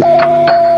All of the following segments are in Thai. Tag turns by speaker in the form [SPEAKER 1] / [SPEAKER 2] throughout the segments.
[SPEAKER 1] Thank you.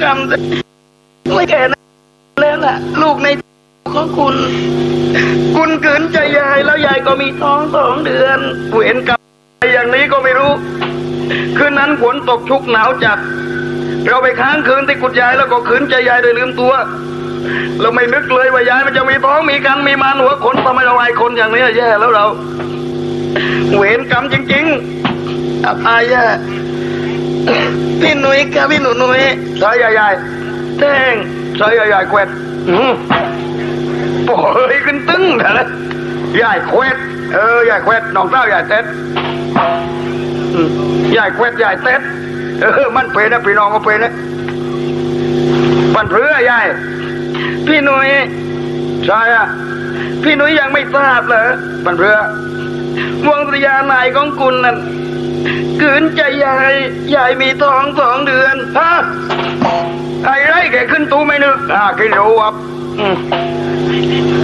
[SPEAKER 1] กรับคำแต่ไม่แก่นั้นแล้วล่ะ ลูกในของคุณ คุณขืนใจยายแล้วยายก็มีท้องสองเดือนเวรกรรมอะไรอย่างนี้ก็ไม่รู้ คืนนั้นฝนตกชุกหนาวจัด เราไปค้างคืนที่กุดยายแล้วก็ขืนใจยายโดยลืมตัว เราไม่นึกเลยว่ายายมันจะมีท้องมีกันมีมานหัวขนทำไมเราไายคนอย่างนี้แย่แล้วเรา เวรกรรมจริงๆอับอายแย่ พี่หนุ่ยกับพี่หนูหนุ่ยใช่ยายๆแท่งใช่ยายๆแควดอื้อโอ้ยขึ้นตึ้งนะยายแควดเออยายแควดน้องเต้ายายเต็ดอืมยายแควดยายเต็ดเออมันเป็นนะพี่น้องก็เป็นนะปันเพื่อยายพี่หนุ่ยใช่อะพี่หนุ่ยยังไม่ทราบเหรอปันเพื่อวงสยานายของคุณนั่น ขืนใจยายยายมีท้องสองเดือนฮะไอ้ไรแกขึ้นตู้ไม่นึกอ่ากินรูบ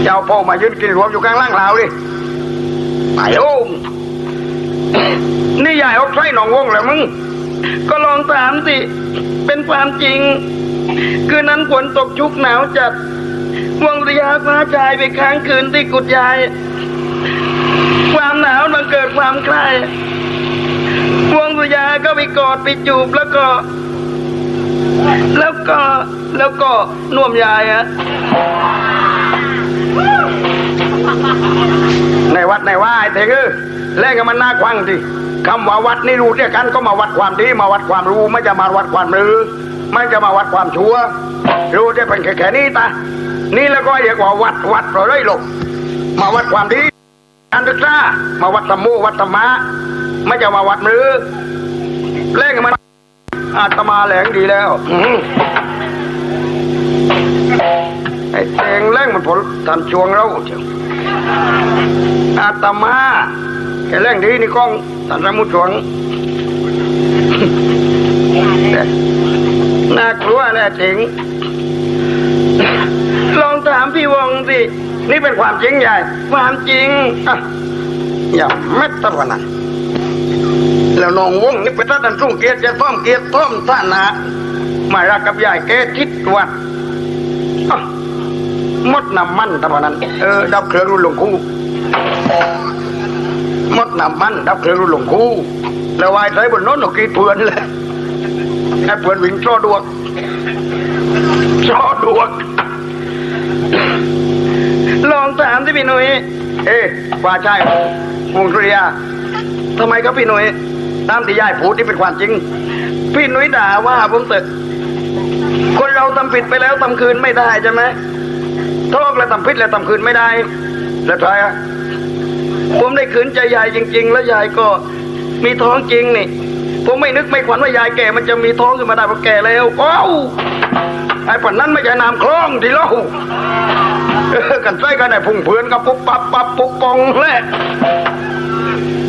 [SPEAKER 1] เจ้าพ่อมายืนกินรวมอยู่กลางล่างลาวดิไปโอ้มนี่ยายเอาใช้หนองวงแล้วมึง ก็ลองถามสิ เป็นความจริง คืนนั้นฝนตกชุกหนาวจัดวงระยะฟ้าชายไปค้างคืนที่กุดยาย ความหนาวมันเกิดความคลาย วงสุยาก็ไปกอดไปจูบแล้วก็ แล้วก็แล้วก็น่วมยายอะ
[SPEAKER 2] ในวัดในว่าไอ้เถงเออแล่งกันมันน่าควังสิคำว่าวัดนี่รู้เรียกกันก็มาวัดความดีมาวัดความรู้ไม่จะมาวัดความรือไม่จะมาวัดความชั่ว รู้ได้เป็นแค่แค่นี้ตานี่แล้วก็เรียกว่าวัดวัดเราได้หลบมาวัดความดี การศึกษามาวัดธรรมูวัดธรรมะไม่จะมาวัดมือแล่งมันอาตมาแหลงดีแล้วไอ้เตงแล่งมันผลทำชวงเราเจ้าอาตมาแค่เร่งดีนี่กล้องสันสมุทรสวงน่ากลัวแหละจริง
[SPEAKER 1] ลองถามพี่วงสิ
[SPEAKER 2] นี่เป็นความจริงใหญ่
[SPEAKER 1] ความจริง
[SPEAKER 2] อะอย่าเม็ดตะวันนั้นแล้วน้องวงนี่เป็นท่านสุ่งเกียรติจะท่อมเกียรติท่อมท่านนะมารักกับยายแกทิศวัดมดน้ำมันตะวันนั้น เออดับเครื่องรุ่นหลวงคู่มดน้ำมันดับเครื่องรุ่นหลวงคู่แล้ววายใส่บนโน้นหนกีเพื่อนเลยไอ้เพื่อนวิ่งช่อดวกช่อดวก
[SPEAKER 1] ลองถามสิพี่หนุ่ย
[SPEAKER 2] เอ๊ะว่าใช่วงสุริยาทำไมครับพี่หนุ่ยตามที่ยายพูดที่เป็นความจริง
[SPEAKER 1] พี่หนุ่ยด่าว่าผมเถอะคนเราทำผิดไปแล้วทำคืนไม่ได้ใช่ไหม
[SPEAKER 2] โทษและทำพิษและทำคืนไม่ได้แล้วใคร
[SPEAKER 1] ผมได้ขืนใจยายจริง ๆ แล้วยายก็มีท้องจริงนี่ ผมไม่นึกไม่ขวัญว่ายายแก่มันจะมีท้องขึ้นมาได้เพราะแก่แล้วอ้าว
[SPEAKER 2] ไอ้ปันนั้นไม่ใช่น้ำคลองที่เล่ากันใส่กันไอ้พุ่งเพื่อนกับปุ๊บปับปับปุ๊บปองแหละ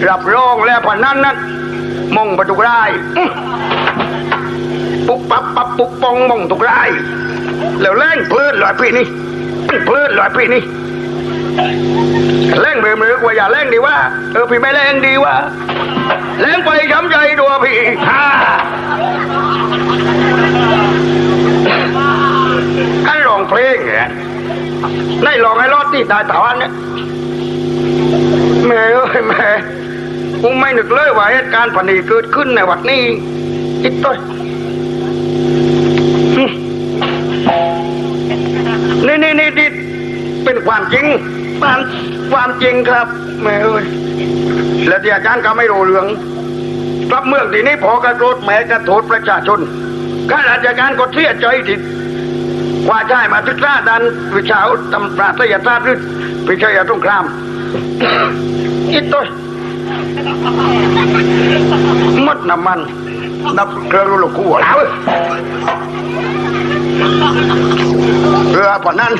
[SPEAKER 2] รับรองแล้วปันนั้นนั่นมองประตูได้ปุ๊บปับปับปุ๊บปองมองตุกได้แล้วแรงเพลินลอยพี่นี่เพลินลอยพี่นี่ แรงเบมือกว่าอย่าแรงดีว่าเออพี่ไม่แรงดีว่าแรงไปช้ำใจดัวพี่ฮ่าให้ร้องเพลงเหรอได้ร้องให้รอดที่ตายตะวันเนี่ยแม่เอ้ยแม่กูไม่นึกเลยว่าเหตุการณ์พันนี้เกิดขึ้นในวัดนี้จิตต้อยนี่นี่นี่นี่เป็นความจริง
[SPEAKER 1] ความความจริงครับ
[SPEAKER 2] แม่เอ้ยและที่อาจารย์ก็ไม่รู้เรื่องกลับเมืองที่นี้พอกระโดดแม่กระโดดประชาชนข้าราชการก็เสียใจที่ว่าใช่มาศึกษาดันวิชาตำปราศยศาสตร์หรือวิชาสงครามอีตัวมดน้ำมันนับเครื่องลูกคู่แล้วเรือปะนั้น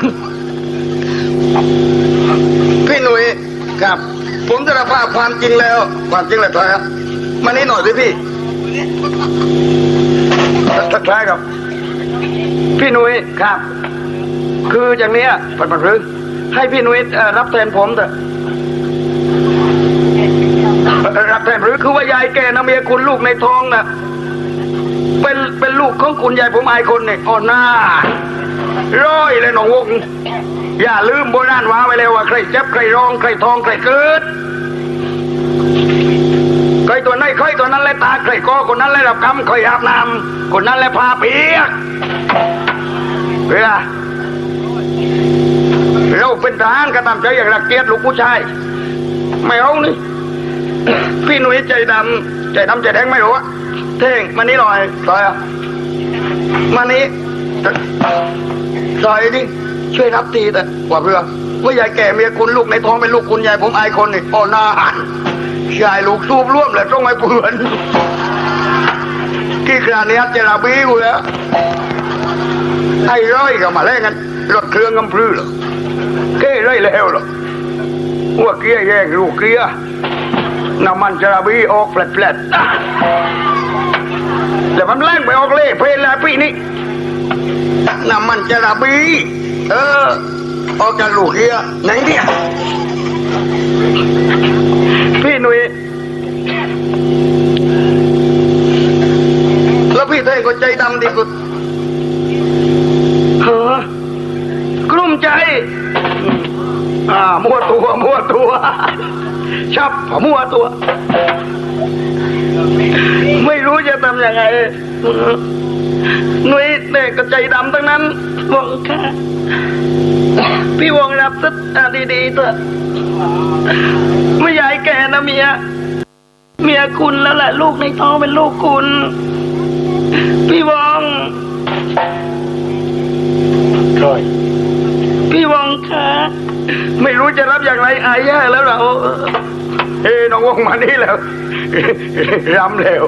[SPEAKER 2] จริงแล้ว ความจริงแล้วถอยครับมานี่หน่อยสิพี่ทักทายครับ พี่หนุ่ยครับ คืออย่างเนี้ยปัดปัดรึให้พี่หนุ่ยเอ่อรับแทนผมเถอะเอ่อรับแทนหรือคือว่ายายแกนะเมียคุณลูกในท้องนะเป็นเป็นลูกของคุณยายผมอายคนเนี่ยอ๋อหน้าร้อยเลยน้องวงอย่าลืมโบราณว่าไว้เลยว่าใครเจ็บใครร้องใครท้องใครเกิด ใครตัวไหนใครตัวนั้นและตาใครก็คนนั้นและรับกรรมใครอาบน้ำคนนั้นและพาเปียกเวลาเราเป็นทหารก็ตามใจอย่างรักเกียรติลูกผู้ชายไม่เอานี่พี่หนุ่ยใจดำใจดำใจแดงไม่รู้อะเท่งมานี่หน่อยซอยอะมานี่ซอยนี่ช่วยรับทีแต่กว่าเพื่อว่ายายแก่เมียคุณลูกในท้องเป็นลูกคุณยายผมอายคนนี่อ๋อหน้าหัน ชายลูกสูบร่วมเลยต้องไม่เปื่อนกี่ครานี้เจราบีกูแล้วไอ้ร้อยก็มาแลกกันรถเครื่องกำพรือหรอเก้ร้อยแล้วหรอว่าเกี้ยแย่งลูกเกี้ยน้ำมันจราบีออกแฟลตๆแล้วมันแล่งไปออกเล่เพลนแล้วพี่นี่น้ำมันจราบีเออออกจากลูกเกี้ยไหนเนี่ย
[SPEAKER 1] พี่หนุ่ย
[SPEAKER 2] แล้วพี่เท่งก็ใจดำดีกุด
[SPEAKER 1] เฮ้อกลุ้มใจ
[SPEAKER 2] อ่า มั่วตัว มั่วตัว
[SPEAKER 1] ชับมั่วตัว ไม่รู้จะทำยังไงหนุ่ยเด็กก็ใจดำทั้งนั้น วงค่ะ พี่วงรับสักอะดีๆเถอะไม่อยากให้แกนะเมีย เมียคุณแล้วแหละ ลูกในท้องเป็นลูกคุณ พี่วอง
[SPEAKER 2] ค่อย
[SPEAKER 1] พี่วองคะ ไม่รู้จะรับอย่างไรอายแย่แล้วเรา
[SPEAKER 2] เฮ้น้องวงมานี่แล้วรำแล้ว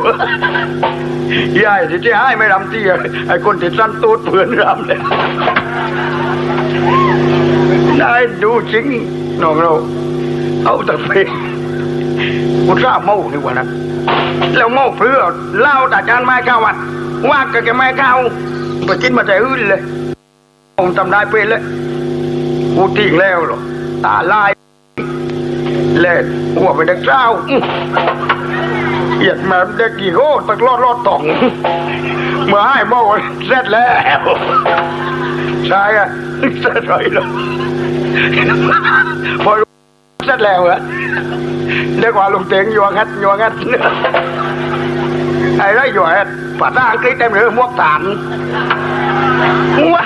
[SPEAKER 2] ยายที่จะให้ไม่รำเตี้ยไอ้คนที่สั้นตูดเพื่อนรำแล้วได้ดูจริงน้องเรา เอาแต่เพลงกูทราบเมานี่วันนั้นแล้วเมาเพื่อเล่าแต่จานไม้ข้าวัดว่ากับแกไม้ข้าวไปกินมาแต่อื่นเลยผมทำได้เป็นเลย กูทิ้งแล้วหรอตาลายเล่นหัวไปเด็กเจ้าอื้อเหยียดแม่เด็กกี่โก้ตะลอดลอดต่องเมื่อให้โม่เสร็จแล้วใช่อะเสร็จเลยแล้วพอเสร็จแล้วอะเรียกว่าลุงเต็งยู่งัดยู่งัดไอ้ไรยู่งัดภาษาอังกฤษเต็มเลยมวกฐานมัว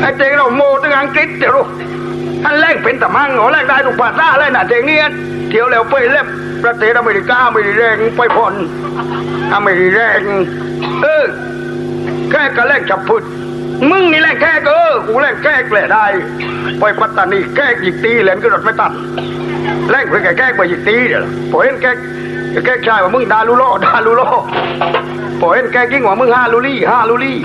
[SPEAKER 2] ไอ้เต็งเราโมตั้งอังกฤษเดี๋ยวลูกอันแรกเป็นตะมังหัวแรกได้ถูกภาษาเลยนะเจงเนี้ยเที่ยวแล้วไปเล็บประเทศอเมริกาไม่ได้แรงไปผ่อนอเมริแรงเออแค่กระแรกจับพุดมึงนี่แหละแค่เออกูแรกแค่แกละได้ไปปัตตานีแค่หยิกตีแหลนก็รถไม่ตันแรงไปแค่แค่ไปหยิกตีเดี๋ยวพอเห็นแจะแก่ชายว่ามึงดาลูโลดาลูโลพอเห็นแกกิ้งว่ามึงฮาลูลี่ฮาลูลี่